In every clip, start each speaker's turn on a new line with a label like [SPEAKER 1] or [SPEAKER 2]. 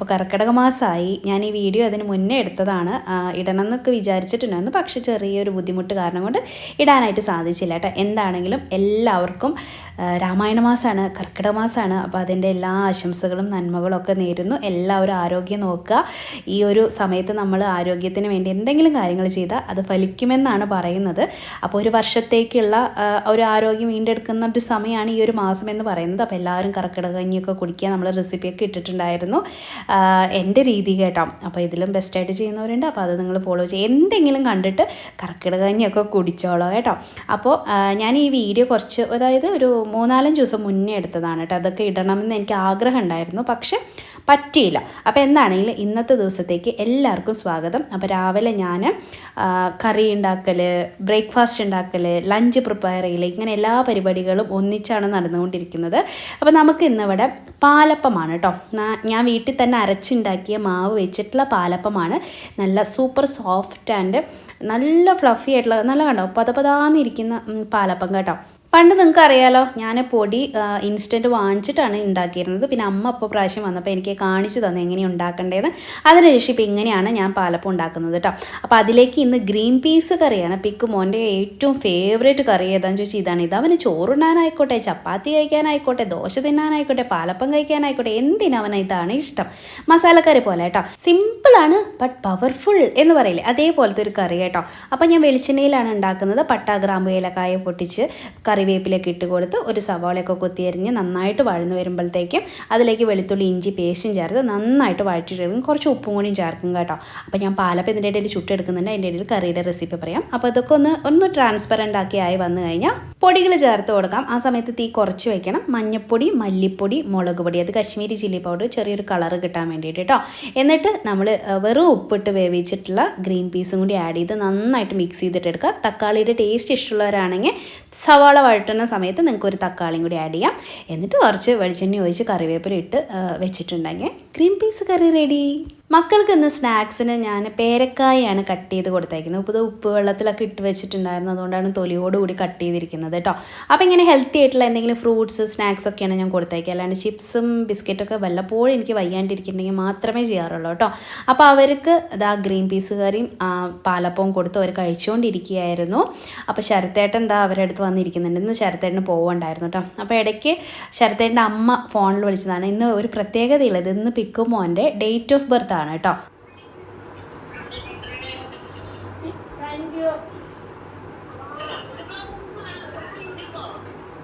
[SPEAKER 1] അപ്പോൾ കർക്കിടക മാസമായി ഞാൻ ഈ വീഡിയോ അതിന് മുന്നേ എടുത്തതാണ്. ഇടണം എന്നൊക്കെ വിചാരിച്ചിട്ടുണ്ടായിരുന്നു. പക്ഷേ ചെറിയൊരു ബുദ്ധിമുട്ട് കാരണം കൊണ്ട് ഇടാനായിട്ട് സാധിച്ചില്ല കേട്ടോ. എന്താണെങ്കിലും എല്ലാവർക്കും രാമായണ മാസമാണ് കർക്കിടക മാസമാണ് അപ്പോൾ അതിന്റെ എല്ലാ ആശംസകളും നന്മകളും ഒക്കെ നേരുന്നു. എല്ലാവരും ആരോഗ്യം നോക്കുക. ഈ ഒരു സമയത്ത് നമ്മൾ ആരോഗ്യത്തിന് വേണ്ടി എന്തെങ്കിലും കാര്യങ്ങൾ ചെയ്താൽ അത് ഫലിക്കുമെന്നാണ് പറയുന്നത്. അപ്പോൾ ഒരു വർഷത്തേക്കുള്ള ഒരു ആരോഗ്യം വീണ്ടെടുക്കുന്ന ഒരു സമയമാണ് ഈ ഒരു മാസം എന്ന് പറയുന്നത്. അപ്പോൾ എല്ലാവരും കർക്കിടക കഞ്ഞിയൊക്കെ കുടിക്കുക നമ്മൾ റെസിപ്പിയൊക്കെ ഇട്ടിട്ടുണ്ടായിരുന്നു. എന്റെ രീതി കേട്ടോ. അപ്പോൾ ഇതിലും ബെസ്റ്റായിട്ട് ചെയ്യുന്നവരുണ്ട്. അപ്പോൾ അത് നിങ്ങൾ ഫോളോ ചെയ്യുക എന്തെങ്കിലും കണ്ടിട്ട് കർക്കിടക കഞ്ഞിയൊക്കെ കുടിച്ചോളോ കേട്ടോ. അപ്പോൾ ഞാൻ ഈ വീഡിയോ കുറച്ച് അതായത് ഒരു മൂന്നാലഞ്ച് ദിവസം മുന്നേ എടുത്തതാണ് കേട്ടോ. അതൊക്കെ ഇടണമെന്ന് എനിക്ക് ആഗ്രഹം ഉണ്ടായിരുന്നു. പക്ഷേ പറ്റിയില്ല. അപ്പോൾ എന്താണെങ്കിലും ഇന്നത്തെ ദിവസത്തേക്ക് എല്ലാവർക്കും സ്വാഗതം. അപ്പോൾ രാവിലെ ഞാൻ കറി ഉണ്ടാക്കൽ ബ്രേക്ക്ഫാസ്റ്റ് ഉണ്ടാക്കൽ ലഞ്ച് പ്രിപ്പയർ ചെയ്യൽ ഇങ്ങനെ എല്ലാ പരിപാടികളും ഒന്നിച്ചാണ് നടന്നുകൊണ്ടിരിക്കുന്നത്. അപ്പോൾ നമുക്ക് ഇന്നിവിടെ പാലപ്പമാണ് കേട്ടോ ഞാൻ വീട്ടിൽ തന്നെ അരച്ചുണ്ടാക്കിയ മാവ് വെച്ചിട്ടുള്ള പാലപ്പമാണ്. നല്ല സൂപ്പർ സോഫ്റ്റ് ആൻഡ് നല്ല ഫ്ലഫി ആയിട്ടുള്ള നല്ല കണ്ടോ? പതപതാന്നിരിക്കുന്ന പാലപ്പം കേട്ടോ. പണ്ട് നിങ്ങൾക്ക് അറിയാലോ ഞാൻ പൊടി ഇൻസ്റ്റന്റ് വാങ്ങിച്ചിട്ടാണ് ഉണ്ടാക്കിയിരുന്നത് പിന്നെ അമ്മ അപ്പോൾ പ്രാവശ്യം വന്നപ്പോൾ എനിക്ക് കാണിച്ചു തന്നെ എങ്ങനെയാണ് ഉണ്ടാക്കേണ്ടതെന്ന് അതിനുശേഷം ഇപ്പോൾ ഇങ്ങനെയാണ് ഞാൻ പാലപ്പം ഉണ്ടാക്കുന്നത് കേട്ടോ അപ്പോൾ അതിലേക്ക് ഇന്ന് ഗ്രീൻ പീസ് കറിയാണ്. പിക്ക് മോന്റെ ഏറ്റവും ഫേവറേറ്റ് കറി ഏതാണെന്ന് ചോദിച്ചാൽ ഇതാണ്. ഇത് അവന് ചോറുണ്ണാനായിക്കോട്ടെ ചപ്പാത്തി കഴിക്കാനായിക്കോട്ടെ ദോശ തിന്നാനായിക്കോട്ടെ പാലപ്പം കഴിക്കാനായിക്കോട്ടെ എന്തിനവന് ഇതാണ് ഇഷ്ടം. മസാലക്കറി പോലെ കേട്ടോ സിമ്പിളാണ് ബട്ട് പവർഫുൾ എന്ന് പറയില്ലേ. അതേപോലത്തെ ഒരു കറി കേട്ടോ അപ്പോൾ ഞാൻ വെളിച്ചെണ്ണയിലാണ് ഉണ്ടാക്കുന്നത്. പട്ട ഗ്രാമ്പു ഏലക്കായ പൊട്ടിച്ച് കറിവേപ്പിലൊക്കെ ഇട്ട് കൊടുത്ത് ഒരു സവാളയൊക്കെ കൊത്തിയരിഞ്ഞ് നന്നായിട്ട് വഴന്നു വരുമ്പോഴത്തേക്കും അതിലേക്ക് വെളുത്തുള്ളി ഇഞ്ചി പേസ്റ്റും ചേർത്ത് നന്നായിട്ട് വഴറ്റിയിട്ടെടുക്കും കുറച്ച് ഉപ്പും കൂടിയും ചേർക്കും കേട്ടോ. അപ്പോൾ ഞാൻ പാലപ്പം ഇതിന്റെ ഇടയിൽ ചുട്ടെടുക്കുന്നുണ്ട്. അതിന്റെ ഇടയിൽ കറിയുടെ റെസിപ്പി പറയാം. അപ്പോൾ ഇതൊക്കെ ഒന്ന് ഒന്ന് ട്രാൻസ്പെറന്റ് ആക്കി ആയി വന്നു കഴിഞ്ഞാൽ പൊടികൾ ചേർത്ത് കൊടുക്കാം. ആ സമയത്ത് തീ കുറച്ച് വെക്കണം. മഞ്ഞൾപ്പൊടി മല്ലിപ്പൊടി മുളക് പൊടി അത് കശ്മീരി ചില്ലി പൗഡർ ചെറിയൊരു കളറ് കിട്ടാൻ വേണ്ടിയിട്ട് കേട്ടോ എന്നിട്ട് നമ്മൾ വെറും ഉപ്പിട്ട് വേവിച്ചിട്ടുള്ള ഗ്രീൻ പീസും കൂടി ആഡ് ചെയ്ത് നന്നായിട്ട് മിക്സ് ചെയ്തിട്ട് തക്കാളിയുടെ ടേസ്റ്റ് ഇഷ്ടമുള്ളവരാണെങ്കിൽ സവാള വഴറ്റുന്ന സമയത്ത് നിങ്ങൾക്ക് ഒരു തക്കാളിയും കൂടി ആഡ് ചെയ്യാം. എന്നിട്ട് കുറച്ച് വെളിച്ചെണ്ണ ഒഴിച്ച് കറിവേപ്പില ഇട്ട് വെച്ചിട്ടുണ്ടെങ്കിൽ ഗ്രീൻ പീസ് കറി റെഡി മക്കൾക്ക് ഇന്ന് സ്നാക്സിന് ഞാൻ പേരക്കായാണ് കട്ട് ചെയ്ത് കൊടുത്തേക്കുന്നത്. ഉപ്പ് ഉപ്പ് വെള്ളത്തിലൊക്കെ ഇട്ട് വെച്ചിട്ടുണ്ടായിരുന്നു. അതുകൊണ്ടാണ് തൊലിയോടുകൂടി കട്ട് ചെയ്തിരിക്കുന്നത് കേട്ടോ. അപ്പോൾ ഇങ്ങനെ ഹെൽത്തി ആയിട്ടുള്ള എന്തെങ്കിലും ഫ്രൂട്ട്സ് സ്നാക്സ് ഒക്കെയാണ് ഞാൻ കൊടുത്തേക്കുക. അല്ലാണ്ട് ചിപ്സും ബിസ്ക്കറ്റൊക്കെ വല്ലപ്പോഴും എനിക്ക് വയ്യാണ്ടിരിക്കുന്നുണ്ടെങ്കിൽ മാത്രമേ ചെയ്യാറുള്ളൂ കേട്ടോ. അപ്പോൾ അവർക്ക് ഇതാ ഗ്രീൻ പീസ് കറിയും പാലപ്പവും കൊടുത്ത് അവർ കഴിച്ചുകൊണ്ടിരിക്കുകയായിരുന്നു. അപ്പോൾ ശരത്തേട്ടൻ എന്താ അവരുടെ അടുത്ത് വന്നിരിക്കുന്നുണ്ട്. ഇന്ന് ശരത്തേട്ടന് പോകണ്ടായിരുന്നു കേട്ടോ. അപ്പോൾ ഇടയ്ക്ക് ശരത്തേട്ടന്റെ അമ്മ ഫോണിൽ വിളിച്ചതാണ്. ഇന്ന് ഒരു പ്രത്യേകതയില്ല. പ്രത്യേകതയുള്ളത് ഇന്ന് പിക്കുമോന്റെ ഡേറ്റ് ഓഫ് ബർത്ത് ആണ് കേട്ടോ.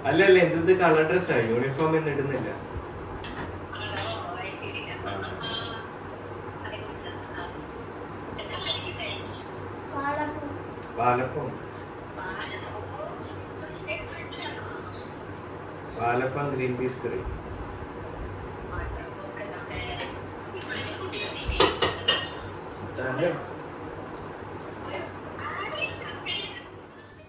[SPEAKER 2] അല്ലല്ല അല്ല എന്ത് കളർ ഡ്രസ്സാ യൂണിഫോം ഒന്നും ഇടുന്നില്ല. പാലപ്പം പാലപ്പം ഗ്രീൻ പീസ് കറി. തന്നെ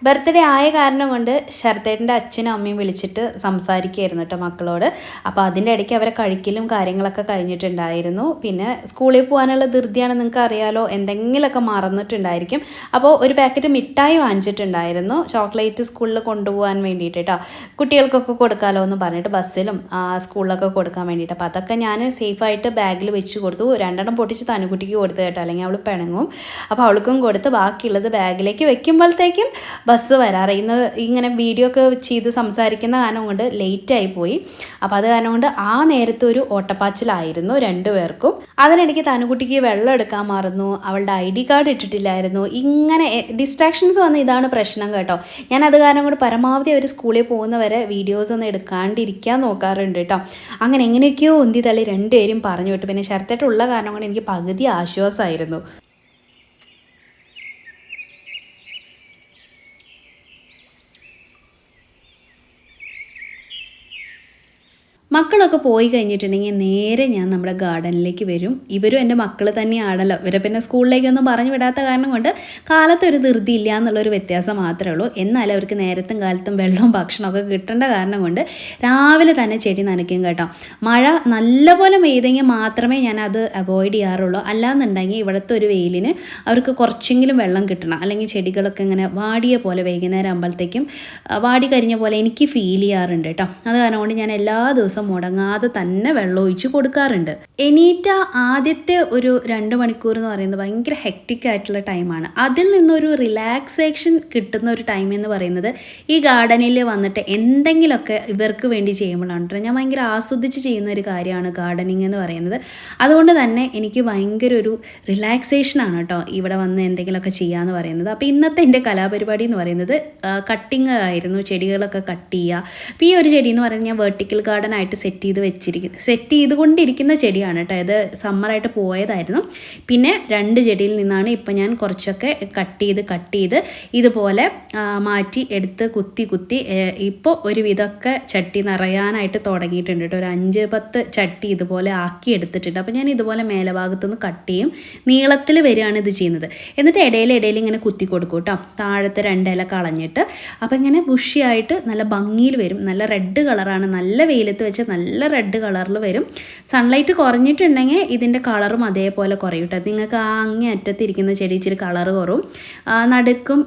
[SPEAKER 1] ബർത്ത്ഡേ ആയ കാരണം കൊണ്ട് ശരത്തേട്ടന്റെ അച്ഛനും അമ്മയും വിളിച്ചിട്ട് സംസാരിക്കുകയായിരുന്നു കേട്ടോ മക്കളോട്. അപ്പോൾ അതിന്റെ ഇടയ്ക്ക് അവരെ കഴിക്കലും കാര്യങ്ങളൊക്കെ കഴിഞ്ഞിട്ടുണ്ടായിരുന്നു. പിന്നെ സ്കൂളിൽ പോകാനുള്ള ധൃതിയാണ് നിങ്ങൾക്ക് അറിയാലോ എന്തെങ്കിലുമൊക്കെ മറന്നിട്ടുണ്ടായിരിക്കും. അപ്പോൾ ഒരു പാക്കറ്റ് മിഠായി വാങ്ങിച്ചിട്ടുണ്ടായിരുന്നു ചോക്ലേറ്റ് സ്കൂളിൽ കൊണ്ടുപോകാൻ വേണ്ടിയിട്ട് കേട്ടോ. കുട്ടികൾക്കൊക്കെ കൊടുക്കാമല്ലോ എന്ന് പറഞ്ഞിട്ട് ബസ്സിലും സ്കൂളിലൊക്കെ കൊടുക്കാൻ വേണ്ടിയിട്ട്. അപ്പോൾ അതൊക്കെ ഞാൻ സേഫായിട്ട് ബാഗിൽ വെച്ച് കൊടുത്തു. രണ്ടെണ്ണം പൊട്ടിച്ച് തനുകുട്ടിക്ക് കൊടുത്തു കേട്ടോ അല്ലെങ്കിൽ അവൾ പിണങ്ങും. അപ്പോൾ അവൾക്കും കൊടുത്ത് ബാക്കിയുള്ളത് ബാഗിലേക്ക് വെക്കുമ്പോഴത്തേക്കും ബസ് വരാറ്. ഇന്ന് ഇങ്ങനെ വീഡിയോ ഒക്കെ ചെയ്ത് സംസാരിക്കുന്ന കാരണം കൊണ്ട് ലേറ്റായി പോയി. അപ്പോൾ അത് കാരണം കൊണ്ട് ആ നേരത്തെ ഒരു ഓട്ടപ്പാച്ചിലായിരുന്നു രണ്ടുപേർക്കും അതിനിടയ്ക്ക് തനുകുട്ടിക്ക് വെള്ളം എടുക്കാൻ മറന്നു. അവളുടെ ഐ ഡി കാർഡ് ഇട്ടിട്ടില്ലായിരുന്നു. ഇങ്ങനെ ഡിസ്ട്രാക്ഷൻസ് വന്ന ഇതാണ് പ്രശ്നം കേട്ടോ. ഞാൻ അത് കാരണം കൊണ്ട് പരമാവധി അവർ സ്കൂളിൽ പോകുന്നവരെ വീഡിയോസ് ഒന്നും എടുക്കാണ്ടിരിക്കാൻ നോക്കാറുണ്ട് കേട്ടോ. അങ്ങനെ എങ്ങനെയൊക്കെയോ ഉന്തി തള്ളി രണ്ടുപേരും പറഞ്ഞു വിട്ടു. പിന്നെ ശരത്തേട്ടുള്ള കാരണം കൊണ്ട് എനിക്ക് പകുതി ആശ്വാസമായിരുന്നു. മക്കളൊക്കെ പോയി കഴിഞ്ഞിട്ടുണ്ടെങ്കിൽ നേരെ ഞാൻ നമ്മുടെ ഗാർഡനിലേക്ക് വരും. ഇവരും എന്റെ മക്കൾ തന്നെയാണല്ലോ. ഇവരെ പിന്നെ സ്കൂളിലേക്കൊന്നും പറഞ്ഞു വിടാത്ത കാരണം കൊണ്ട് കാലത്തൊരു ധൃതി ഇല്ല എന്നുള്ളൊരു വ്യത്യാസം മാത്രമേ ഉള്ളൂ. എന്നാലും അവർക്ക് നേരത്തും കാലത്തും വെള്ളവും ഭക്ഷണമൊക്കെ കിട്ടേണ്ട കാരണം കൊണ്ട് രാവിലെ തന്നെ ചെടി നനയ്ക്കും കേട്ടോ. മഴ നല്ലപോലെ പെയ്തെങ്കിൽ മാത്രമേ ഞാൻ അത് അവോയ്ഡ് ചെയ്യാറുള്ളൂ. അല്ലാന്നുണ്ടെങ്കിൽ ഇവിടുത്തെ ഒരു വെയിലിന് അവർക്ക് കുറച്ചെങ്കിലും വെള്ളം കിട്ടണം. അല്ലെങ്കിൽ ചെടികളൊക്കെ ഇങ്ങനെ വാടിയ പോലെ വൈകുന്നേരം ആകുമ്പോഴത്തേക്കും വാടി കരിഞ്ഞ പോലെ എനിക്ക് ഫീൽ ചെയ്യാറുണ്ട് കേട്ടോ. അത് കാരണം കൊണ്ട് ഞാൻ എല്ലാ ദിവസവും മുടങ്ങാതെ തന്നെ വെള്ളം ഒഴിച്ച് കൊടുക്കാറുണ്ട്. എനീറ്റ ആദ്യത്തെ ഒരു രണ്ട് മണിക്കൂർ എന്ന് പറയുന്നത് ഭയങ്കര ഹെക്റ്റിക് ആയിട്ടുള്ള ടൈമാണ് അതിൽ നിന്നൊരു റിലാക്സേഷൻ കിട്ടുന്ന ഒരു ടൈം എന്ന് പറയുന്നത് ഈ ഗാർഡനിൽ വന്നിട്ട് എന്തെങ്കിലുമൊക്കെ ഇവർക്ക് വേണ്ടി ചെയ്യുമ്പോഴാണ് കേട്ടോ. ഞാൻ ഭയങ്കര ആസ്വദിച്ച് ചെയ്യുന്ന ഒരു കാര്യമാണ് ഗാർഡനിങ് എന്ന് പറയുന്നത്. അതുകൊണ്ട് തന്നെ എനിക്ക് ഭയങ്കര ഒരു റിലാക്സേഷനാണ് കേട്ടോ ഇവിടെ വന്ന് എന്തെങ്കിലുമൊക്കെ ചെയ്യാന്ന് പറയുന്നത്. അപ്പോൾ ഇന്നത്തെ എന്റെ കലാപരിപാടി എന്ന് പറയുന്നത് കട്ടിങ് ആയിരുന്നു ചെടികളൊക്കെ കട്ട് ചെയ്യുക. അപ്പോൾ ഈ ഒരു ചെടി എന്ന് പറയുന്നത് ഞാൻ വെർട്ടിക്കൽ ഗാർഡൻ ആയിട്ട് സെറ്റ് ചെയ്ത് വെച്ചിരിക്കുന്നു സെറ്റ് ചെയ്തുകൊണ്ടിരിക്കുന്ന ചെടിയാണ് കേട്ടോ ഇത് സമ്മറായിട്ട് പോയതായിരുന്നു. പിന്നെ രണ്ട് ചെടിയിൽ നിന്നാണ് ഇപ്പം ഞാൻ കുറച്ചൊക്കെ കട്ട് ചെയ്ത് കട്ട് ചെയ്ത് ഇതുപോലെ മാറ്റി എടുത്ത് കുത്തി കുത്തി ഇപ്പോൾ ഒരു വിധമൊക്കെ ചട്ടി നിറയാനായിട്ട് തുടങ്ങിയിട്ടുണ്ട് കേട്ടോ ഒരു അഞ്ച് പത്ത് ചട്ടി ഇതുപോലെ ആക്കി എടുത്തിട്ടുണ്ട്. അപ്പോൾ ഞാൻ ഇതുപോലെ മേലഭാഗത്തുനിന്ന് കട്ട് ചെയ്യും. നീളത്തിൽ വരികയാണ് ഇത് ചെയ്യുന്നത്. എന്നിട്ട് ഇടയിൽ ഇടയിൽ ഇങ്ങനെ കുത്തി കൊടുക്കും കേട്ടോ താഴത്തെ രണ്ടില കളഞ്ഞിട്ട്. അപ്പോൾ ഇങ്ങനെ ബുഷിയായിട്ട് നല്ല ഭംഗിയിൽ വരും. നല്ല റെഡ് കളറാണ് നല്ല വെയിലത്ത് വെച്ച് നല്ല റെഡ് കളറിൽ വരും. സൺലൈറ്റ് കുറഞ്ഞിട്ടുണ്ടെങ്കിൽ ഇതിന്റെ കളറും അതേപോലെ കുറയും കേട്ടോ നിങ്ങൾക്ക് ആ അങ്ങേ അറ്റത്തിരിക്കുന്ന ചെടി ഇച്ചിരി കളറ് കുറവും നടുക്കും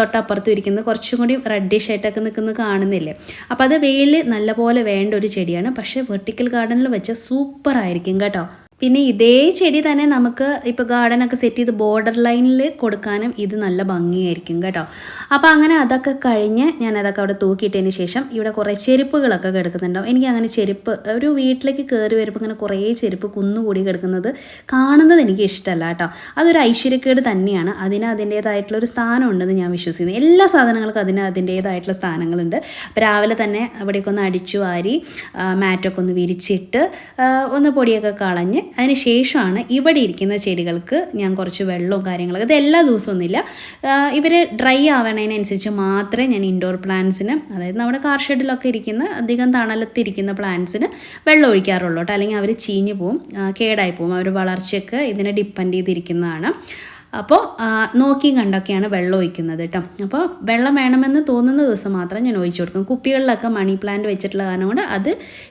[SPEAKER 1] തൊട്ടപ്പുറത്തും ഇരിക്കുന്നത് കുറച്ചും കൂടി റെഡിഷ് ആയിട്ടൊക്കെ നിൽക്കുന്നത് കാണുന്നില്ലേ? അപ്പോൾ അത് വെയിൽ നല്ലപോലെ വേണ്ട ഒരു ചെടിയാണ്. പക്ഷേ വെർട്ടിക്കൽ ഗാർഡനിൽ വെച്ചാൽ സൂപ്പർ ആയിരിക്കും കേട്ടോ. പിന്നെ ഇതേ ചെടി തന്നെ നമുക്ക് ഇപ്പോൾ ഗാർഡനൊക്കെ സെറ്റ് ചെയ്ത് ബോർഡർ ലൈനിൽ കൊടുക്കാനും ഇത് നല്ല ഭംഗിയായിരിക്കും കേട്ടോ. അപ്പോൾ അങ്ങനെ അതൊക്കെ കഴിഞ്ഞ് ഞാൻ അതൊക്കെ അവിടെ തൂക്കിയിട്ടതിന് ശേഷം ഇവിടെ കുറേ ചെരുപ്പുകളൊക്കെ കിടക്കുന്നുണ്ടാവും എനിക്ക് അങ്ങനെ ചെരുപ്പ് ഒരു വീട്ടിലേക്ക് കയറി വരുമ്പോൾ ഇങ്ങനെ കുറേ ചെരുപ്പ് കുന്നുകൂടി കിടക്കുന്നത് കാണുന്നത് എനിക്ക് ഇഷ്ടമല്ല കേട്ടോ. അതൊരു ഐശ്വര്യക്കേട് തന്നെയാണ്. അതിന് അതിന്റേതായിട്ടുള്ള ഒരു സ്ഥാനം ഉണ്ടെന്ന് ഞാൻ വിശ്വസിക്കുന്നു. എല്ലാ സാധനങ്ങൾക്കും അതിന് അതിന്റേതായിട്ടുള്ള സ്ഥാനങ്ങളുണ്ട്. രാവിലെ തന്നെ അവിടേക്കൊന്ന് അടിച്ചു വാരി മാറ്റൊക്കെ ഒന്ന് വിരിച്ചിട്ട് ഒന്ന് പൊടിയൊക്കെ കളഞ്ഞ് അതിന് ശേഷമാണ് ഇവിടെ ഇരിക്കുന്ന ചെടികൾക്ക് ഞാൻ കുറച്ച് വെള്ളവും കാര്യങ്ങളൊക്കെ ഇത് എല്ലാ ദിവസവും ഒന്നുമില്ല. ഇവർ ഡ്രൈ ആവണതിനനുസരിച്ച് മാത്രമേ ഞാൻ ഇൻഡോർ പ്ലാന്റ്സിന് അതായത് നമ്മുടെ കാർ ഷെഡിലൊക്കെ ഇരിക്കുന്ന അധികം തണലത്തിരിക്കുന്ന പ്ലാന്റ്സിന് വെള്ളം ഒഴിക്കാറുള്ളൂ കേട്ടോ. അല്ലെങ്കിൽ അവർ ചീഞ്ഞു പോവും കേടായി പോവും. അവർ വളർച്ചയൊക്കെ ഇതിനെ ഡിപ്പെൻഡ് ചെയ്തിരിക്കുന്നതാണ്. അപ്പോൾ നോക്കി നോക്കിയും കണ്ടൊക്കെയാണ് വെള്ളം ഒഴിക്കുന്നത് കേട്ടോ. അപ്പോൾ വെള്ളം വേണമെന്ന് തോന്നുന്ന ദിവസം മാത്രം ഞാൻ ഒഴിച്ചു കൊടുക്കും. കുപ്പികളിലൊക്കെ മണി പ്ലാന്റ് വെച്ചിട്ടുള്ള കാരണം കൊണ്ട് അത്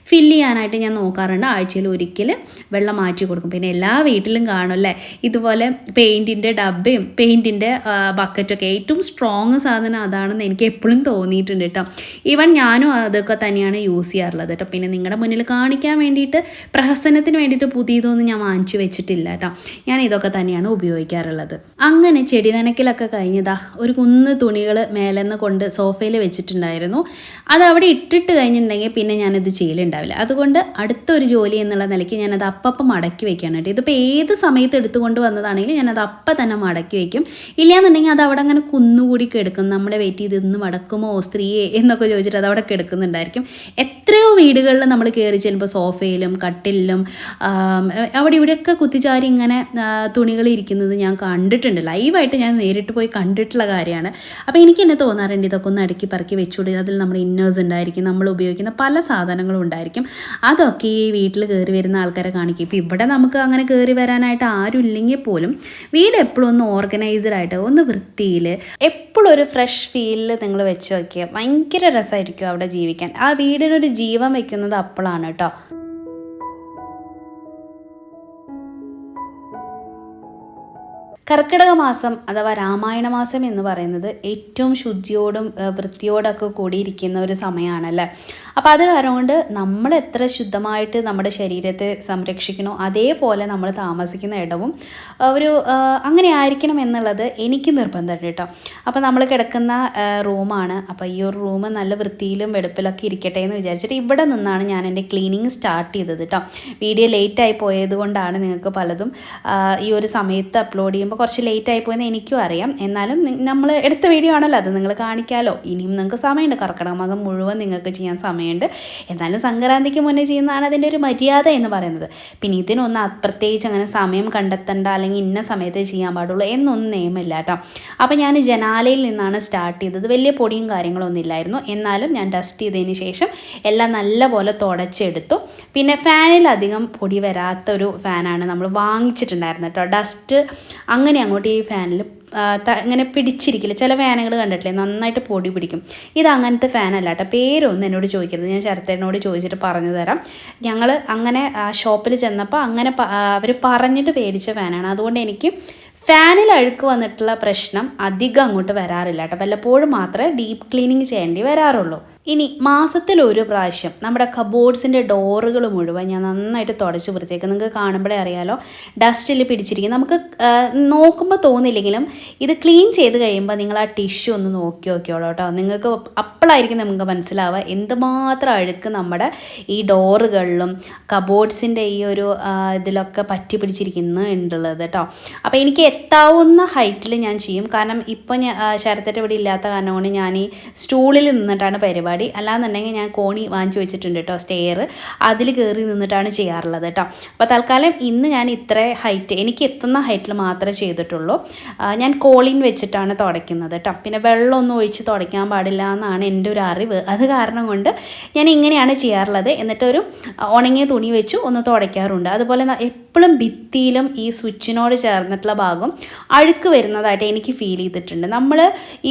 [SPEAKER 1] ഫില്ല് ചെയ്യാനായിട്ട് ഞാൻ നോക്കാറുണ്ട്. ആഴ്ചയിൽ ഒരിക്കൽ വെള്ളം മാറ്റി കൊടുക്കും. പിന്നെ എല്ലാ വീട്ടിലും കാണും അല്ലേ? ഇതുപോലെ പെയിന്റിന്റെ ഡബ്ബയും പെയിന്റിന്റെ ബക്കറ്റൊക്കെ ഏറ്റവും സ്ട്രോങ് സാധനം അതാണെന്ന് എനിക്ക് എപ്പോഴും തോന്നിയിട്ടുണ്ട് കേട്ടോ. ഈവൻ ഞാനും അതൊക്കെ തന്നെയാണ് യൂസ് ചെയ്യാറുള്ളത് കേട്ടോ. പിന്നെ നിങ്ങളുടെ മുന്നിൽ കാണിക്കാൻ വേണ്ടിയിട്ട് പ്രഹസനത്തിന് വേണ്ടിയിട്ട് പുതിയതൊന്നും ഞാൻ വാങ്ങിച്ചു വെച്ചിട്ടില്ല കേട്ടോ. ഞാൻ ഇതൊക്കെ തന്നെയാണ് ഉപയോഗിക്കാറുള്ളത്. അങ്ങനെ ചെടി നനയ്ക്കലൊക്കെ കഴിഞ്ഞതാ ഒരു കുന്ന് തുണികൾ മേലെന്ന് കൊണ്ട് സോഫയിൽ വെച്ചിട്ടുണ്ടായിരുന്നു. അത് അവിടെ ഇട്ടിട്ട് കഴിഞ്ഞിട്ടുണ്ടെങ്കിൽ പിന്നെ ഞാനത് ചെയ്യലുണ്ടാവില്ല. അതുകൊണ്ട് അടുത്തൊരു ജോലി എന്നുള്ള നിലയ്ക്ക് ഞാനത് അപ്പം മടക്കി വെക്കുകയാണ് കേട്ടോ. ഇതിപ്പോൾ ഏത് സമയത്ത് എടുത്തുകൊണ്ട് വന്നതാണെങ്കിലും ഞാനത് അപ്പം തന്നെ മടക്കി വെക്കും. ഇല്ലയെന്നുണ്ടെങ്കിൽ അത് അവിടെ അങ്ങനെ കുന്നുകൂടി കിടക്കും. നമ്മളെ വെയിറ്റ് ചെയ്ത് ഇന്ന് മടക്കുമോ സ്ത്രീയെ എന്നൊക്കെ ചോദിച്ചിട്ട് അത് അവിടെ കിടക്കുന്നുണ്ടായിരിക്കും. എത്രയോ വീടുകളിൽ നമ്മൾ കയറി ചെല്ലുമ്പോൾ സോഫയിലും കട്ടിലും അവിടെ ഇവിടെയൊക്കെ കുത്തിച്ചാരി ഇങ്ങനെ തുണികൾ ഇരിക്കുന്നത് ഞാൻ കണ്ടിട്ടുണ്ട്. ലൈവായിട്ട് ഞാൻ നേരിട്ട് പോയി കണ്ടിട്ടുള്ള കാര്യമാണ്. അപ്പോൾ എനിക്ക് എന്നെ തോന്നാറുണ്ട് ഇതൊക്കെ ഒന്ന് അടുക്കി പറക്കി വെച്ചുകൂടി അതിൽ നമ്മുടെ ഇന്നേഴ്സ് ഉണ്ടായിരിക്കും നമ്മൾ ഉപയോഗിക്കുന്ന പല സാധനങ്ങളും ഉണ്ടായിരിക്കും. അതൊക്കെ ഈ വീട്ടിൽ കയറി വരുന്ന ആൾക്കാരെ കാണിക്കും. ഇപ്പോൾ ഇവിടെ നമുക്ക് അങ്ങനെ കയറി വരാനായിട്ട് ആരും ഇല്ലെങ്കിൽ പോലും വീട് എപ്പോഴും ഒന്ന് ഓർഗനൈസ്ഡ് ആയിട്ട് ഒന്ന് വൃത്തിയിൽ എപ്പോഴും ഒരു ഫ്രഷ് ഫീലിൽ നിങ്ങൾ വെച്ച് നോക്കിയാൽ ഭയങ്കര രസമായിരിക്കും അവിടെ ജീവിക്കാൻ. ആ വീടിനൊരു ജീവൻ വയ്ക്കുന്നത് അപ്പോഴാണ് കേട്ടോ. കർക്കിടക മാസം അഥവാ രാമായണ മാസം എന്ന് പറയുന്നത് ഏറ്റവും ശുദ്ധിയോടും വൃത്തിയോടൊക്കെ കൂടിയിരിക്കുന്ന ഒരു സമയമാണല്ലേ? അപ്പോൾ അത് കാരണം കൊണ്ട് നമ്മൾ എത്ര ശുദ്ധമായിട്ട് നമ്മുടെ ശരീരത്തെ സംരക്ഷിക്കണോ അതേപോലെ നമ്മൾ താമസിക്കുന്ന ഇടവും ഒരു അങ്ങനെ ആയിരിക്കണം എന്നുള്ളത് എനിക്ക് നിർബന്ധമുണ്ട് കേട്ടോ. അപ്പോൾ നമ്മൾ കിടക്കുന്ന റൂമാണ്. അപ്പോൾ ഈ ഒരു റൂം നല്ല വൃത്തിയിലും വെടുപ്പിലൊക്കെ ഇരിക്കട്ടെ എന്ന് വിചാരിച്ചിട്ട് ഇവിടെ നിന്നാണ് ഞാൻ എന്റെ ക്ലീനിങ് സ്റ്റാർട്ട് ചെയ്തത് കേട്ടോ. വീഡിയോ ലേറ്റായി പോയത് കൊണ്ടാണ് നിങ്ങൾക്ക് പലതും ഈ ഒരു സമയത്ത് അപ്ലോഡ് ചെയ്യുമ്പോൾ കുറച്ച് ലേറ്റായി പോയെന്ന് എനിക്കും അറിയാം. എന്നാലും നമ്മൾ എടുത്ത വീഡിയോ ആണല്ലോ അത് നിങ്ങൾ കാണിക്കാമല്ലോ ഇനിയും നിങ്ങൾക്ക് സമയമുണ്ട് കർക്കിടക മാസം മുഴുവൻ നിങ്ങൾക്ക് ചെയ്യാൻ സമയമുണ്ട്. എന്നാലും സംക്രാന്തിക്ക് മുന്നേ ചെയ്യുന്നതാണ് അതിന്റെ ഒരു മര്യാദ എന്ന് പറയുന്നത്. പിന്നെ ഇതിനൊന്നും പ്രത്യേകിച്ച് അങ്ങനെ സമയം കണ്ടെത്തണ്ട അല്ലെങ്കിൽ ഇന്ന സമയത്ത് ചെയ്യാൻ പാടുള്ളൂ എന്നൊന്നും നിയമമില്ല കേട്ടോ. അപ്പോൾ ഞാൻ ജനാലയിൽ നിന്നാണ് സ്റ്റാർട്ട് ചെയ്തത്. വലിയ പൊടിയും കാര്യങ്ങളൊന്നും ഇല്ലായിരുന്നു. എന്നാലും ഞാൻ ഡസ്റ്റ് ചെയ്തതിന് ശേഷം എല്ലാം നല്ലപോലെ തുടച്ചെടുത്തു. പിന്നെ ഫാനിൽ അധികം പൊടി വരാത്തൊരു ഫാനാണ് നമ്മൾ വാങ്ങിച്ചിട്ടുണ്ടായിരുന്നത് കേട്ടോ. ഡസ്റ്റ് അങ്ങനെ അങ്ങോട്ട് ഈ ഫാനിൽ ഇങ്ങനെ പിടിച്ചിരിക്കില്ല? ചില ഫാനുകൾ കണ്ടിട്ടില്ലേ? നന്നായിട്ട് പൊടി പിടിക്കും. ഇത് അങ്ങനത്തെ ഫാനല്ല കേട്ടോ. പേരൊന്നും എന്നോട് ചോദിക്കരുത്. ഞാൻ ശരത്തേനോട് ചോദിച്ചിട്ട് പറഞ്ഞു തരാം. ഞങ്ങൾ അങ്ങനെ ഷോപ്പിൽ ചെന്നപ്പോൾ അങ്ങനെ അവർ പറഞ്ഞിട്ട് പേടിച്ച ഫാനാണ്. അതുകൊണ്ട് എനിക്ക് ഫാനിൽ അഴുക്ക് വന്നിട്ടുള്ള പ്രശ്നം അധികം അങ്ങോട്ട് വരാറില്ല കേട്ടോ. വല്ലപ്പോഴും മാത്രമേ ഡീപ്പ് ക്ലീനിങ് ചെയ്യേണ്ടി വരാറുള്ളൂ. ഇനി മാസത്തിൽ ഒരു പ്രാവശ്യം നമ്മുടെ കബോർഡ്സിന്റെ ഡോറുകൾ മുഴുവൻ ഞാൻ നന്നായിട്ട് തുടച്ച് വൃത്തിയാക്കും. നിങ്ങൾക്ക് കാണുമ്പോഴേ അറിയാലോ ഡസ്റ്റിൽ പിടിച്ചിരിക്കും. നമുക്ക് നോക്കുമ്പോൾ തോന്നില്ലെങ്കിലും ഇത് ക്ലീൻ ചെയ്ത് കഴിയുമ്പോൾ നിങ്ങൾ ആ ടിഷ്യൂ ഒന്ന് നോക്കി നോക്കിയോളൂ കേട്ടോ. നിങ്ങൾക്ക് അപ്പോഴായിരിക്കും നമുക്ക് മനസ്സിലാവുക എന്തുമാത്രം അഴുക്ക് നമ്മുടെ ഈ ഡോറുകളിലും കബോർഡ്സിന്റെ ഈ ഒരു ഇതിലൊക്കെ പറ്റി പിടിച്ചിരിക്കുന്നു ഉണ്ടുള്ളത് കേട്ടോ. അപ്പോൾ എനിക്ക് എത്താവുന്ന ഹൈറ്റിൽ ഞാൻ ചെയ്യും. കാരണം ഇപ്പോൾ ഞാൻ ശരത്തേറ്റ ഇവിടെ ഇല്ലാത്ത കാരണം കൊണ്ട് ഞാൻ ഈ സ്റ്റൂളിൽ നിന്നിട്ടാണ് പരിപാടി അല്ലാന്നുണ്ടെങ്കിൽ ഞാൻ കോണി വാങ്ങിച്ചു വെച്ചിട്ടുണ്ട് കേട്ടോ സ്റ്റെയർ. അതിൽ കയറി നിന്നിട്ടാണ് ചെയ്യാറുള്ളത് കേട്ടോ. അപ്പോൾ തൽക്കാലം ഇന്ന് ഞാൻ ഇത്ര ഹൈറ്റ് എനിക്ക് എത്തുന്ന ഹൈറ്റിൽ മാത്രമേ ചെയ്തിട്ടുള്ളൂ. ഞാൻ കോളിൻ വെച്ചിട്ടാണ് തുടയ്ക്കുന്നത് കേട്ടോ. പിന്നെ വെള്ളമൊന്നും ഒഴിച്ച് തുടയ്ക്കാൻ പാടില്ല എന്നാണ് എന്റെ ഒരു അറിവ്. അത് കാരണം കൊണ്ട് ഞാൻ ഇങ്ങനെയാണ് ചെയ്യാറുള്ളത്. എന്നിട്ടൊരു ഉണങ്ങിയ തുണി വെച്ച് ഒന്ന് തുടയ്ക്കാറുണ്ട്. അതുപോലെ എപ്പോഴും ഭിത്തിയിലും ഈ സ്വിച്ചിനോട് ചേർന്നിട്ടുള്ള ഭാഗം അഴുക്ക് വരുന്നതായിട്ട് എനിക്ക് ഫീൽ ചെയ്തിട്ടുണ്ട്. നമ്മൾ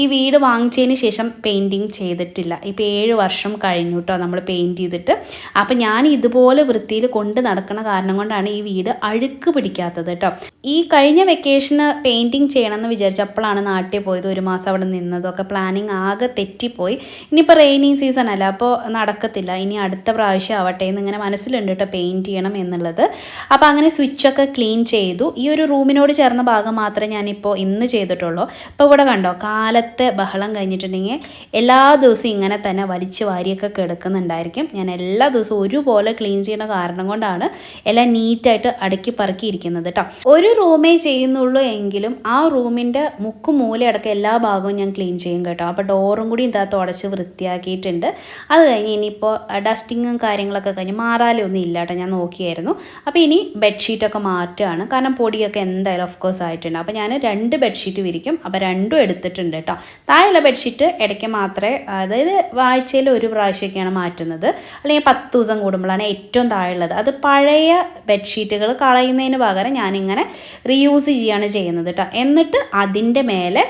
[SPEAKER 1] ഈ വീട് വാങ്ങിച്ചതിന് ശേഷം പെയിന്റിങ് ചെയ്തിട്ടില്ല. ഇപ്പോൾ ഏഴ് വർഷം കഴിഞ്ഞു കേട്ടോ നമ്മൾ പെയിന്റ് ചെയ്തിട്ട്. അപ്പം ഞാൻ ഇതുപോലെ വൃത്തിയിൽ കൊണ്ട് നടക്കണ കാരണം കൊണ്ടാണ് ഈ വീട് അഴുക്ക് പിടിക്കാത്തത് കേട്ടോ ഈ കഴിഞ്ഞ വെക്കേഷന് പെയിന്റിങ് ചെയ്യണമെന്ന് വിചാരിച്ചപ്പോഴാണ് നാട്ടിൽ പോയത്. ഒരു മാസം അവിടെ നിന്നതൊക്കെ പ്ലാനിങ് ആകെ തെറ്റിപ്പോയി. ഇനിയിപ്പോൾ റെയിനി സീസൺ അല്ല അപ്പോൾ നടക്കത്തില്ല. ഇനി അടുത്ത പ്രാവശ്യം ആവട്ടെ എന്ന് ഇങ്ങനെ മനസ്സിലുണ്ട് കേട്ടോ പെയിന്റ് ചെയ്യണം എന്നുള്ളത്. അപ്പോൾ അങ്ങനെ സ്വിച്ചൊക്കെ ക്ലീൻ ചെയ്തു. ഈ ഒരു റൂമിനോട് ചേർന്ന ഭാഗം മാത്രമേ ഞാനിപ്പോൾ ഇന്ന് ചെയ്തിട്ടുള്ളൂ. അപ്പോൾ ഇവിടെ കണ്ടോ കാലത്തെ ബഹളം കഴിഞ്ഞിട്ടുണ്ടെങ്കിൽ എല്ലാ ദിവസവും ഇങ്ങനെ തന്നെ വലിച്ചു വാരിയൊക്കെ കിടക്കുന്നുണ്ടായിരിക്കും. ഞാൻ എല്ലാ ദിവസവും ഒരുപോലെ ക്ലീൻ ചെയ്യുന്ന കാരണം കൊണ്ടാണ് എല്ലാം നീറ്റായിട്ട് അടുക്കി പറക്കിയിരിക്കുന്നത് കേട്ടോ ഒരു റൂമേ ചെയ്യുന്നുള്ളൂ എങ്കിലും ആ റൂമിന്റെ മുക്ക് മൂലയടക്കം എല്ലാ ഭാഗവും ഞാൻ ക്ലീൻ ചെയ്യും കേട്ടോ. അപ്പോൾ ഡോറും കൂടി ഇതാ തുടച്ച് വൃത്തിയാക്കിയിട്ടുണ്ട്. അത് കഴിഞ്ഞ് ഇനിയിപ്പോൾ ഡസ്റ്റിങ്ങും കാര്യങ്ങളൊക്കെ കഴിഞ്ഞ് മാറാലൊന്നും ഇല്ല കേട്ടോ ഞാൻ നോക്കിയായിരുന്നു. അപ്പോൾ ഇനി ബെഡ്ഷീറ്റൊക്കെ മാറ്റുകയാണ്. കാരണം പൊടിയൊക്കെ എന്തായാലും ഓഫ് കോഴ്സ് ആയിട്ടുണ്ട്. അപ്പോൾ ഞാൻ രണ്ട് ബെഡ്ഷീറ്റ് വിരിക്കും. അപ്പോൾ രണ്ടും എടുത്തിട്ടുണ്ട് കേട്ടോ താഴെയുള്ള ബെഡ്ഷീറ്റ് ഇടയ്ക്ക് മാത്രമേ അതായത് ആഴ്ചയിൽ ഒരു പ്രാവശ്യമൊക്കെയാണ് മാറ്റുന്നത്. അല്ലെങ്കിൽ പത്ത് ദിവസം കൂടുമ്പോഴാണ് ഏറ്റവും താഴെയുള്ളത്. അത് പഴയ ബെഡ്ഷീറ്റുകൾ കളയുന്നതിന് പകരം ഞാനിങ്ങനെ റീയൂസ് ചെയ്യുകയാണ് ചെയ്യുന്നത് കേട്ടോ എന്നിട്ട് അതിന്റെ മേലെ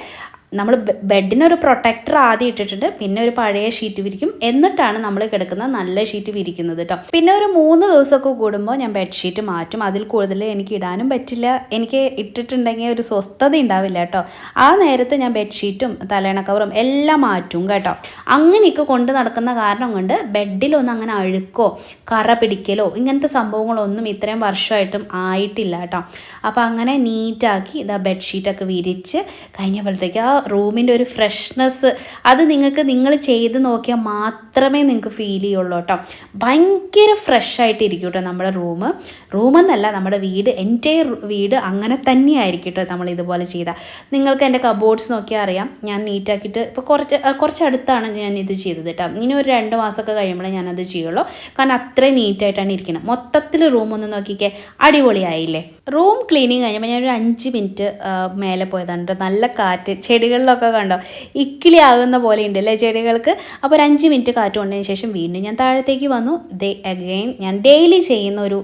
[SPEAKER 1] നമ്മൾ ബെഡിനൊരു പ്രൊട്ടക്ടർ ആദ്യം ഇട്ടിട്ടുണ്ട് പിന്നെ ഒരു പഴയ ഷീറ്റ് വിരിക്കും. എന്നിട്ടാണ് നമ്മൾ കിടക്കുന്ന നല്ല ഷീറ്റ് വിരിക്കുന്നത് കേട്ടോ പിന്നെ ഒരു മൂന്ന് ദിവസമൊക്കെ കൂടുമ്പോൾ ഞാൻ ബെഡ്ഷീറ്റ് മാറ്റും. അതിൽ കൂടുതൽ എനിക്ക് ഇടാനും പറ്റില്ല. എനിക്ക് ഇട്ടിട്ടുണ്ടെങ്കിൽ ഒരു സ്വസ്ഥത ഉണ്ടാവില്ല കേട്ടോ ആ നേരത്തെ ഞാൻ ബെഡ്ഷീറ്റും തലേണ കവറും എല്ലാം മാറ്റും കേട്ടോ. അങ്ങനെയൊക്കെ കൊണ്ട് നടക്കുന്ന കാരണം കൊണ്ട് ബെഡിലൊന്നും അങ്ങനെ അഴുക്കോ കറ പിടിക്കലോ ഇങ്ങനത്തെ സംഭവങ്ങളൊന്നും ഇത്രയും വർഷമായിട്ടും ആയിട്ടില്ല കേട്ടോ അപ്പോൾ അങ്ങനെ നീറ്റാക്കി ഇതാ ബെഡ്ഷീറ്റൊക്കെ വിരിച്ച് കഴിഞ്ഞപ്പോഴത്തേക്ക് ആ റൂമിന്റെ ഒരു ഫ്രഷ്നെസ് അത് നിങ്ങൾക്ക് നിങ്ങൾ ചെയ്ത് നോക്കിയാൽ മാത്രമേ നിങ്ങൾക്ക് ഫീൽ ചെയ്യുള്ളൂ കേട്ടോ. ഭയങ്കര ഫ്രഷ് ആയിട്ടിരിക്കും കേട്ടോ നമ്മുടെ റൂം റൂമെന്നല്ല നമ്മുടെ വീട് എന്റെ വീട് അങ്ങനെ തന്നെയായിരിക്കും കേട്ടോ നമ്മൾ ഇതുപോലെ ചെയ്താൽ നിങ്ങൾക്ക് എന്റെ കബോർഡ്സ് നോക്കിയാൽ അറിയാം ഞാൻ നീറ്റാക്കിയിട്ട് ഇപ്പോൾ കുറച്ച് കുറച്ച് അടുത്താണ് ഞാൻ ഇത് ചെയ്തത് കേട്ടോ. ഇനി ഒരു രണ്ട് മാസമൊക്കെ കഴിയുമ്പോൾ ഞാനത് ചെയ്യുള്ളൂ. കാരണം അത്രയും നീറ്റായിട്ടാണ് ഇരിക്കുന്നത്. മൊത്തത്തിൽ റൂം ഒന്ന് നോക്കിക്കേ അടിപൊളിയായില്ലേ? റൂം ക്ലീനിങ് കഴിഞ്ഞപ്പോൾ ഞാനൊരു അഞ്ച് മിനിറ്റ് മേലെ പോയതാണ് കേട്ടോ. നല്ല കാറ്റ് ചെടികളിലൊക്കെ കണ്ടോ? ഇക്കിളി ആകുന്ന പോലെ ഉണ്ട് അല്ലേ ചെടികൾക്ക്? അപ്പോൾ ഒരു അഞ്ച് മിനിറ്റ് കാറ്റ് കൊണ്ടതിന് ശേഷം വീണ്ടും ഞാൻ താഴത്തേക്ക് വന്നു. ദേ അഗെയിൻ ഞാൻ ഡെയിലി ചെയ്യുന്ന ഒരു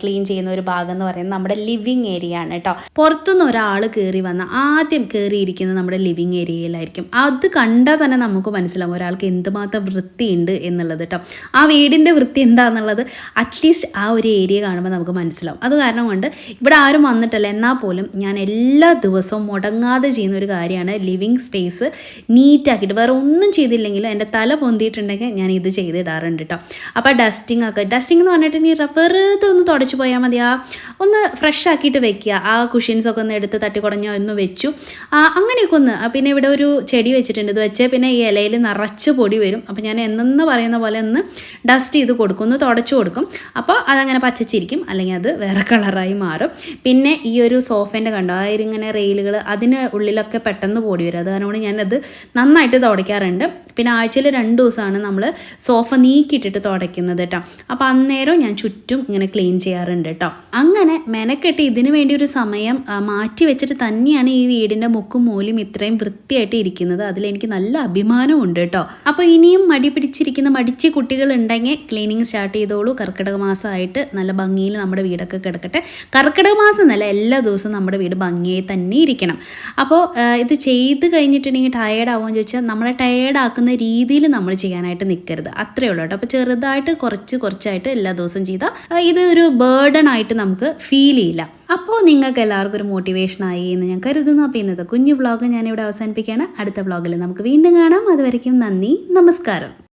[SPEAKER 1] ക്ലീൻ ചെയ്യുന്ന ഒരു ഭാഗം എന്ന് പറയുന്നത് നമ്മുടെ ലിവിങ് ഏരിയ ആണ് കേട്ടോ. പുറത്തുനിന്ന് ഒരാൾ കയറി വന്ന ആദ്യം കയറിയിരിക്കുന്നത് നമ്മുടെ ലിവിങ് ഏരിയയിലായിരിക്കും അത് കണ്ടാൽ തന്നെ നമുക്ക് മനസ്സിലാവും ഒരാൾക്ക് എന്തുമാത്രം വൃത്തിയുണ്ട് എന്നുള്ളത് കേട്ടോ. ആ വീടിന്റെ വൃത്തി എന്താണെന്നുള്ളത് അറ്റ്ലീസ്റ്റ് ആ ഒരു ഏരിയ കാണുമ്പോൾ നമുക്ക് മനസ്സിലാവും. അത് കാരണം കൊണ്ട് ഇവിടെ ആരും വന്നിട്ടല്ല. എന്നാൽ പോലും ഞാൻ എല്ലാ ദിവസവും മുടങ്ങാതെ ചെയ്യുന്ന ഒരു കാര്യമാണ് ലിവിങ് സ്പേസ് നീറ്റാക്കിയിട്ട് വേറെ ഒന്നും ചെയ്തില്ലെങ്കിലും എന്റെ തല പൊന്തിയിട്ടുണ്ടെങ്കിൽ ഞാൻ ഇത് ചെയ്തിടാറുണ്ട് കേട്ടോ അപ്പോൾ ഡസ്റ്റിംഗ് ഒക്കെ ഡസ്റ്റിംഗ് എന്ന് പറഞ്ഞിട്ട് നീ വെറുതെ ഒന്ന് തുടച്ചു പോയാൽ മതി. ആ ഒന്ന് ഫ്രഷ് ആക്കിയിട്ട് വെക്കുക. ആ കുഷ്യൻസ് ഒക്കെ ഒന്ന് എടുത്ത് തട്ടിക്കുടഞ്ഞ ഒന്ന് വെച്ചു. അങ്ങനെയൊക്കെ ഒന്ന്. പിന്നെ ഇവിടെ ഒരു ചെടി വെച്ചിട്ടുണ്ട്. ഇത് വെച്ചേ പിന്നെ ഈ ഇലയിൽ നിറച്ച് പൊടി വരും. അപ്പോൾ ഞാൻ എന്നെന്ന് പറയുന്ന പോലെ ഒന്ന് ഡസ്റ്റ് ചെയ്ത് കൊടുക്കും. ഒന്ന് തുടച്ചു കൊടുക്കും. അപ്പോൾ അതങ്ങനെ പച്ചച്ചിരിക്കും. അല്ലെങ്കിൽ അത് വേറെ കളറായി മാറും. പിന്നെ ഈ ഒരു സോഫേന്റെ കണ്ടോ? ആ ഇങ്ങനെ റെയിലുകൾ അതിന് ഉള്ളിലൊക്കെ പെട്ടെന്ന് പൊടി വരും. അത് ഞാനത് നന്നായിട്ട് തുടയ്ക്കാറുണ്ട്. പിന്നെ ആഴ്ചയിൽ രണ്ട് ദിവസമാണ് നമ്മൾ സോഫ നീക്കിയിട്ടിട്ട് തുടയ്ക്കുന്നത് കേട്ടോ. അപ്പോൾ അന്നേരം ഞാൻ ചുറ്റും ഇങ്ങനെ ക്ലീൻ ചെയ്യാറുണ്ട് കേട്ടോ. അങ്ങനെ മെനക്കെട്ട് ഇതിനു വേണ്ടി ഒരു സമയം മാറ്റി വെച്ചിട്ട് തന്നെയാണ് ഈ വീടിന്റെ മുക്കും മൂലും ഇത്രയും വൃത്തിയായിട്ട് ഇരിക്കുന്നത്. അതിലെനിക്ക് നല്ല അഭിമാനമുണ്ട് കേട്ടോ. അപ്പോൾ ഇനിയും മടി പിടിച്ചിരിക്കുന്ന മടിച്ച കുട്ടികൾ ഉണ്ടെങ്കിൽ ക്ലീനിങ് സ്റ്റാർട്ട് ചെയ്തോളൂ. കർക്കിടക മാസമായിട്ട് നല്ല ഭംഗിയിൽ നമ്മുടെ വീടൊക്കെ കിടക്കട്ടെ. കർക്കിടക മാസം എന്നല്ല എല്ലാ ദിവസവും നമ്മുടെ വീട് ഭംഗിയായി തന്നെ ഇരിക്കണം. അപ്പോൾ ഇത് ചെയ്ത് കഴിഞ്ഞിട്ടുണ്ടെങ്കിൽ ടയേർഡ് ആവുമെന്ന് ചോദിച്ചാൽ നമ്മളെ ടയേർഡ് ആക്കുന്ന രീതിയിൽ നമ്മൾ ചെയ്യാനായിട്ട് നിൽക്കരുത്. അത്രേ ഉള്ളൂ കേട്ടോ. അപ്പോൾ ചെറുതായിട്ട് കുറച്ച് കുറച്ചായിട്ട് എല്ലാ ദിവസവും ചെയ്താൽ ഇത് ഒരു ബേർഡൺ ആയിട്ട് നമുക്ക് ഫീൽ ചെയ്യില്ല. അപ്പോൾ നിങ്ങൾക്ക് എല്ലാവർക്കും ഒരു മോട്ടിവേഷൻ ആയി എന്ന് ഞാൻ കരുതുന്നു. അപ്പോൾ ഇന്നത്തെ കുഞ്ഞു വ്ളോഗ് ഞാനിവിടെ അവസാനിപ്പിക്കുകയാണ്. അടുത്ത വ്ളോഗിൽ നമുക്ക് വീണ്ടും കാണാം. അതുവരയ്ക്കും നന്ദി. നമസ്കാരം.